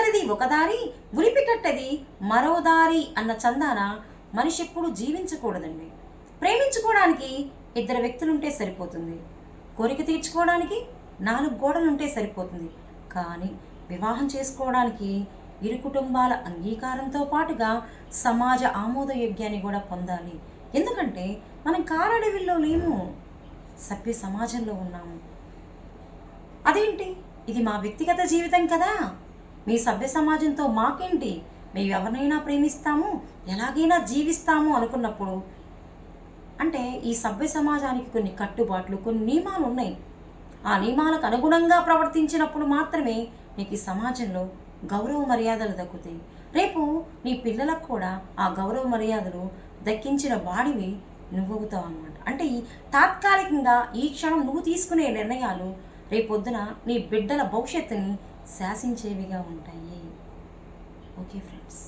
అందరిది ఒక దారి కట్టది మరో దారి అన్న చందాన మనిషి ఎప్పుడు జీవించకూడదండి. ప్రేమించుకోవడానికి ఇద్దరు వ్యక్తులుంటే సరిపోతుంది. కోరిక తీర్చుకోవడానికి నాలుగు గోడలుంటే సరిపోతుంది. కానీ వివాహం చేసుకోవడానికి ఇరు కుటుంబాల అంగీకారంతో పాటుగా సమాజ ఆమోదయోగ్యాన్ని కూడా పొందాలి. ఎందుకంటే మనం కారడవిల్లో లేము. సభ్య సమాజంలో ఉన్నాము. అదేంటి? ఇది మా వ్యక్తిగత జీవితం కదా. మీ సభ్య సమాజంతో మాకేంటి? మేము ఎవరినైనా ప్రేమిస్తాము? ఎలాగైనా జీవిస్తాము అనుకున్నప్పుడు. అంటే ఈ సభ్య సమాజానికి కొన్ని కట్టుబాట్లు కొన్ని నియమాలు ఉన్నాయి. ఆ నియమాలకు అనుగుణంగా ప్రవర్తించినప్పుడు మాత్రమే నీకు ఈ సమాజంలో గౌరవ మర్యాదలు దక్కుతాయి. రేపు నీ పిల్లలకు కూడా ఆ గౌరవ మర్యాదలు దక్కించిన వాడివి నువ్వవుతావు అన్నమాట. అంటే ఈ తాత్కాలికంగా ఈ క్షణం నువ్వు తీసుకునే నిర్ణయాలు రేపొద్దున నీ బిడ్డల భవిష్యత్తుని శాసించేవిగా ఉంటాయి. Okay friends